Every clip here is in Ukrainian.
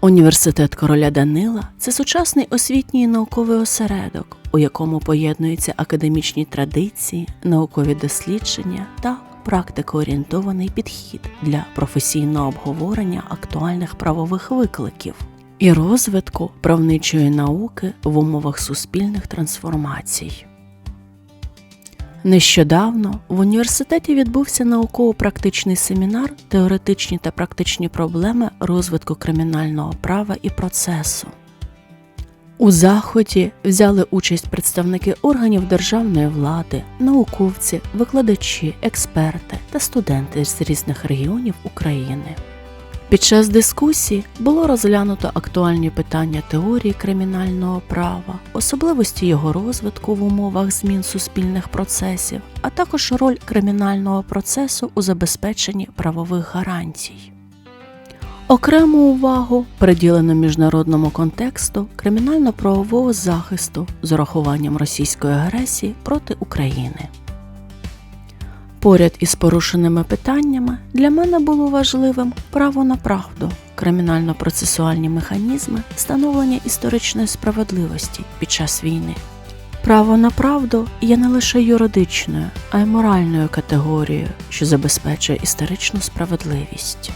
Університет короля Данила це сучасний освітній науковий осередок, у якому поєднуються академічні традиції, наукові дослідження та практикоорієнтований підхід для професійного обговорення актуальних правових викликів і розвитку правничої науки в умовах суспільних трансформацій. Нещодавно в університеті відбувся науково-практичний семінар Теоретичні та практичні проблеми розвитку кримінального права і процесу. У заході взяли участь представники органів державної влади, науковці, викладачі, експерти та студенти з різних регіонів України. Під час дискусії було розглянуто актуальні питання теорії кримінального права, особливості його розвитку в умовах змін суспільних процесів, а також роль кримінального процесу у забезпеченні правових гарантій. Окрему увагу приділено міжнародному контексту кримінально-правового захисту з урахуванням російської агресії проти України. Поряд із порушеними питаннями для мене було важливим право на правду, кримінально-процесуальні механізми встановлення історичної справедливості під час війни. Право на правду є не лише юридичною, а й моральною категорією, що забезпечує історичну справедливість.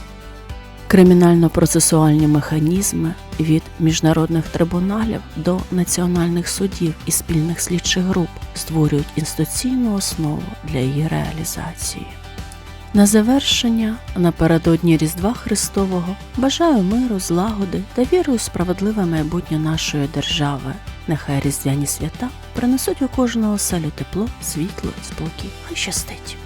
Кримінально-процесуальні механізми від міжнародних трибуналів до національних судів і спільних слідчих груп створюють інституційну основу для її реалізації. На завершення, напередодні Різдва Христового, бажаю миру, злагоди та віри у справедливе майбутнє нашої держави. Нехай різдвяні свята принесуть у кожного оселю тепло, світло, спокій. Хай щастить!